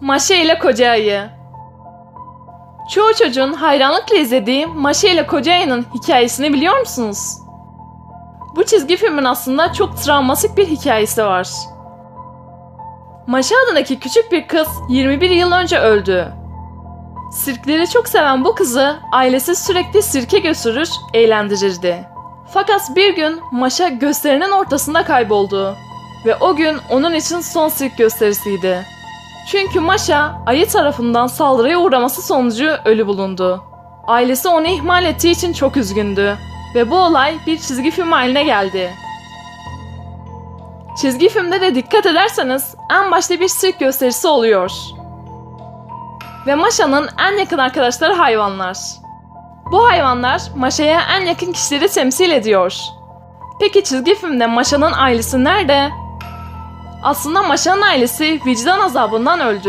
Maşa ile Koca Ayı Çoğu çocuğun hayranlıkla izlediği Maşa ile Koca Ayı'nın hikayesini biliyor musunuz? Bu çizgi filmin aslında çok travmatik bir hikayesi var. Maşa adındaki küçük bir kız 21 yıl önce öldü. Sirkleri çok seven bu kızı ailesi sürekli sirke götürür, eğlendirirdi. Fakat bir gün Maşa gösterinin ortasında kayboldu. Ve o gün onun için son sirk gösterisiydi. Çünkü Maşa ayı tarafından saldırıya uğraması sonucu ölü bulundu. Ailesi onu ihmal ettiği için çok üzgündü. Ve bu olay bir çizgi film haline geldi. Çizgi filmde de dikkat ederseniz en başta bir sirk gösterisi oluyor. Ve Maşa'nın en yakın arkadaşları hayvanlar. Bu hayvanlar Maşa'ya en yakın kişileri temsil ediyor. Peki çizgi filmde Maşa'nın ailesi nerede? Aslında Maşa'nın ailesi vicdan azabından öldü.